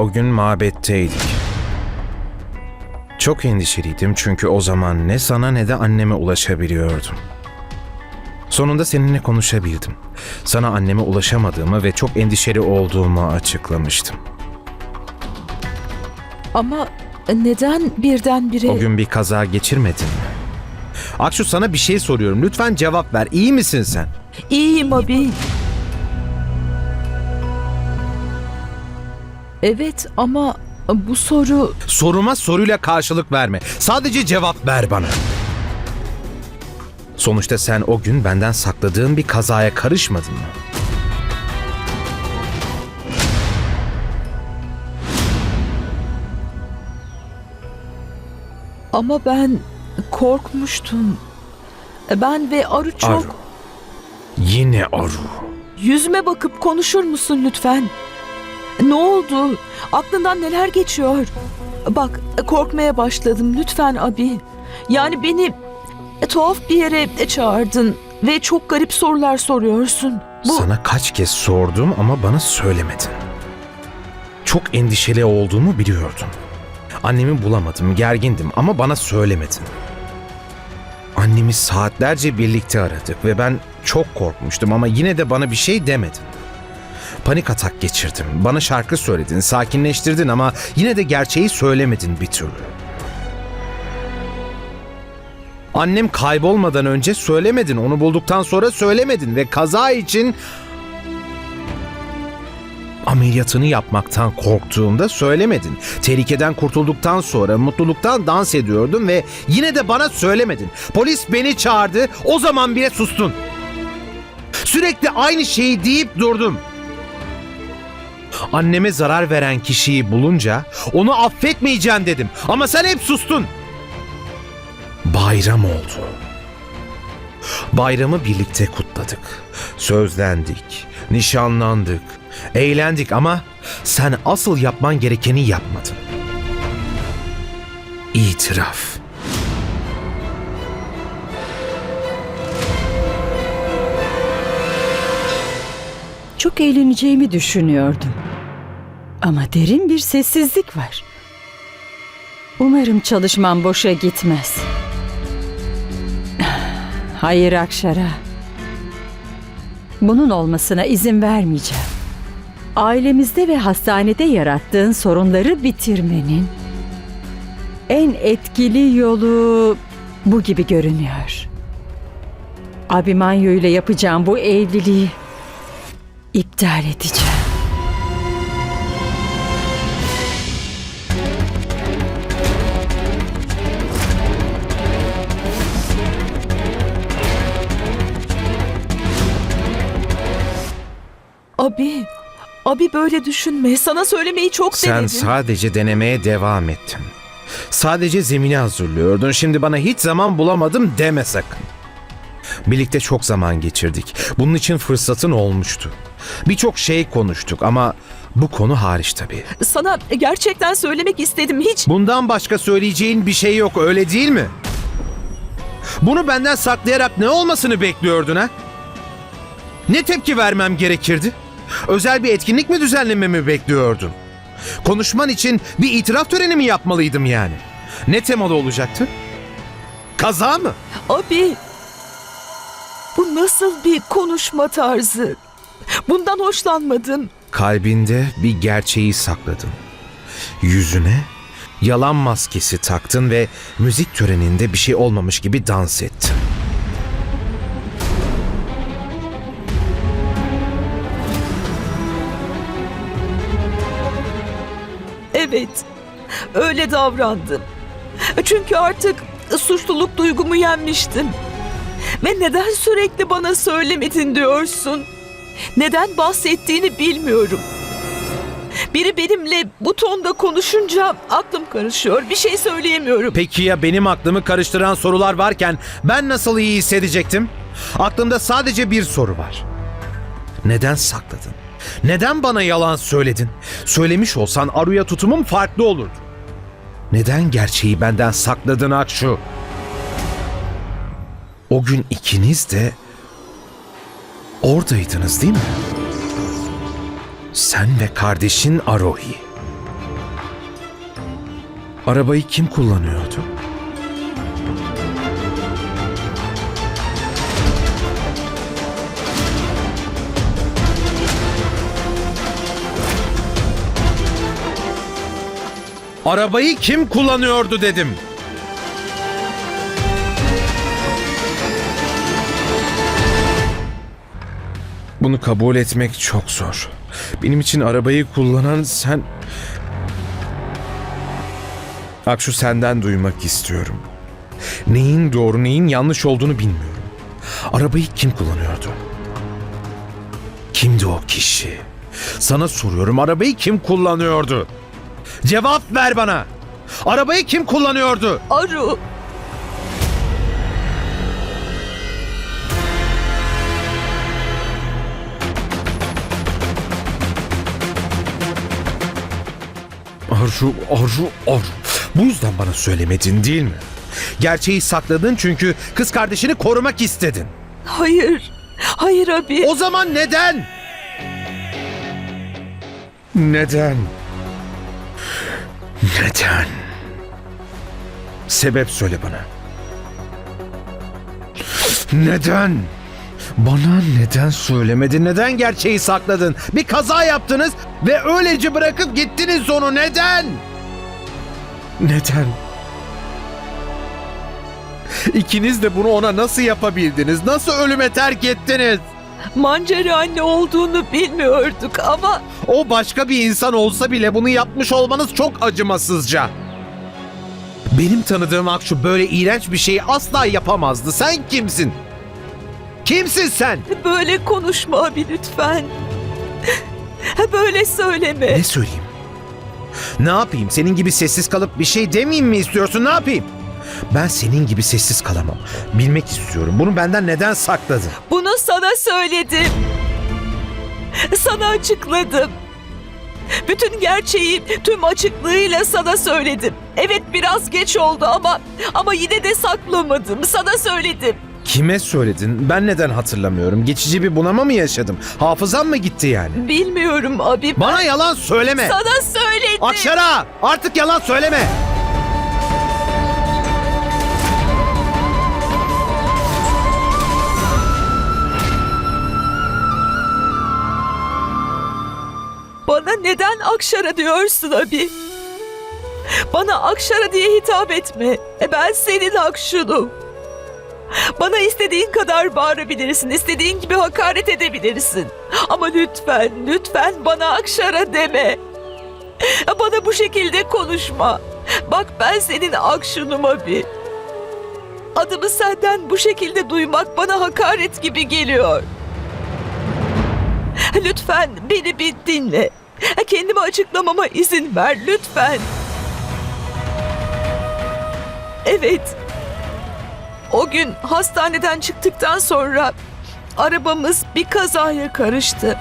O gün mabetteydik. Çok endişeliydim çünkü o zaman ne sana ne de anneme ulaşabiliyordum. Sonunda seninle konuşabildim. Sana anneme ulaşamadığımı ve çok endişeli olduğumu açıklamıştım. Ama neden birdenbire... O gün bir kaza geçirmedin mi? Akşu sana bir şey soruyorum. Lütfen cevap ver. İyi misin sen? İyiyim abi. Evet ama bu soru... Soruma soruyla karşılık verme. Sadece cevap ver bana. Sonuçta sen o gün benden sakladığın bir kazaya karışmadın mı? Ama ben korkmuştum. Ben ve Aru çok... Aru. Yine Aru. Yüzüme bakıp konuşur musun lütfen? Ne oldu? Aklından neler geçiyor? Bak korkmaya başladım lütfen abi. Yani beni tuhaf bir yere çağırdın ve çok garip sorular soruyorsun. Bu Sana kaç kez sordum ama bana söylemedin. Çok endişeli olduğumu biliyordum. Annemi bulamadım, gergindim ama bana söylemedin. Annemi saatlerce birlikte aradık ve ben çok korkmuştum ama yine de bana bir şey demedin. Panik atak geçirdim. Bana şarkı söyledin, sakinleştirdin ama yine de gerçeği söylemedin bir türlü. Annem kaybolmadan önce söylemedin. Onu bulduktan sonra söylemedin ve kaza için ameliyatını yapmaktan korktuğumda söylemedin. Tehlikeden kurtulduktan sonra mutluluktan dans ediyordun ve yine de bana söylemedin. Polis beni çağırdı. O zaman bile sustun. Sürekli aynı şeyi deyip durdum. Anneme zarar veren kişiyi bulunca onu affetmeyeceğim dedim. Ama sen hep sustun. Bayram oldu. Bayramı birlikte kutladık. Sözlendik, nişanlandık, eğlendik ama sen asıl yapman gerekeni yapmadın. İtiraf. Çok eğleneceğimi düşünüyordum. Ama derin bir sessizlik var. Umarım çalışmam boşa gitmez. Hayır Akşara. Bunun olmasına izin vermeyeceğim. Ailemizde ve hastanede yarattığın sorunları bitirmenin en etkili yolu bu gibi görünüyor. Abimanyo ile yapacağım bu evliliği iptal edeceğim. Abi. Abi böyle düşünme. Sana söylemeyi çok Sen denedim. sadece denemeye devam ettin. Sadece zemini hazırlıyordun. Şimdi bana hiç zaman bulamadım deme sakın. Birlikte çok zaman geçirdik. Bunun için fırsatın olmuştu. Birçok şey konuştuk ama bu konu hariç tabii. Sana gerçekten söylemek istedim. Hiç Bundan başka söyleyeceğin bir şey yok öyle değil mi? Bunu benden saklayarak ne olmasını bekliyordun ha? Ne tepki vermem gerekirdi? Özel bir etkinlik mi düzenlememi bekliyordun? Konuşman için bir itiraf töreni mi yapmalıydım yani? Ne temalı olacaktı? Kaza mı? Abi, bu nasıl bir konuşma tarzı? Bundan hoşlanmadım. Kalbinde bir gerçeği sakladın. Yüzüne yalan maskesi taktın ve müzik töreninde bir şey olmamış gibi dans ettin. Evet, öyle davrandım. Çünkü artık suçluluk duygumu yenmiştim. Ve neden sürekli bana söylemedin diyorsun? Neden bahsettiğini bilmiyorum. Biri benimle bu tonda konuşunca aklım karışıyor. Bir şey söyleyemiyorum. Peki ya benim aklımı karıştıran sorular varken ben nasıl iyi hissedecektim? Aklımda sadece bir soru var. Neden sakladın? Neden bana yalan söyledin? Söylemiş olsan Aru'ya tutumum farklı olurdu. Neden gerçeği benden sakladın Akşu? O gün ikiniz de oradaydınız değil mi? Sen ve kardeşin Arohi. Arabayı kim kullanıyordu? Arabayı kim kullanıyordu dedim. Bunu kabul etmek çok zor. Benim için arabayı kullanan sen... Akşu senden duymak istiyorum. Neyin doğru neyin yanlış olduğunu bilmiyorum. Arabayı kim kullanıyordu? Kimdi o kişi? Sana soruyorum arabayı kim kullanıyordu? Cevap ver bana. Arabayı kim kullanıyordu? Aru. Arzu, Arzu, Arzu. Bu yüzden bana söylemedin değil mi? Gerçeği sakladın çünkü kız kardeşini korumak istedin. Hayır. Hayır abi. O zaman neden? Neden? Neden? Sebep söyle bana. Neden? Bana neden söylemedin? Neden gerçeği sakladın? Bir kaza yaptınız ve öylece bırakıp gittiniz onu. Neden? Neden? İkiniz de bunu ona nasıl yapabildiniz? Nasıl ölüme terk ettiniz? Mancera anne olduğunu bilmiyorduk ama O başka bir insan olsa bile bunu yapmış olmanız çok acımasızca. Benim tanıdığım Akşu böyle iğrenç bir şeyi asla yapamazdı. Sen kimsin? Kimsin sen? böyle konuşma abi lütfen. Böyle söyleme. Ne söyleyeyim? Ne yapayım? Senin gibi sessiz kalıp bir şey demeyeyim mi istiyorsun? Ne yapayım? Ben senin gibi sessiz kalamam. Bilmek istiyorum. Bunu benden neden sakladın? Bunu sana söyledim. Sana açıkladım. Bütün gerçeği tüm açıklığıyla sana söyledim. Evet biraz geç oldu ama ama yine de saklamadım. Sana söyledim. Kime söyledin? Ben neden hatırlamıyorum? Geçici bir bunama mı yaşadım? Hafızam mı gitti yani? Bilmiyorum abi. ben Bana yalan söyleme. sana söyledim. Akşara! Artık yalan söyleme. Bana neden Akşara diyorsun abi? Bana Akşara diye hitap etme. E ben senin Akşunum. Bana istediğin kadar bağırabilirsin, istediğin gibi hakaret edebilirsin. Ama lütfen, lütfen bana Akşara deme. Bana bu şekilde konuşma. Bak ben senin Akşunum abi. Adımı senden bu şekilde duymak bana hakaret gibi geliyor. Lütfen beni bir dinle. Kendimi açıklamama izin ver lütfen. Evet. O gün hastaneden çıktıktan sonra arabamız bir kazaya karıştı.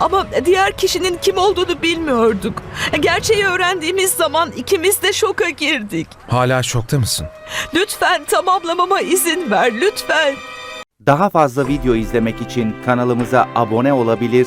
Ama diğer kişinin kim olduğunu bilmiyorduk. Gerçeği öğrendiğimiz zaman ikimiz de şoka girdik. Hala şokta mısın? Lütfen tamamlamama izin ver lütfen. Daha fazla video izlemek için kanalımıza abone olabilir,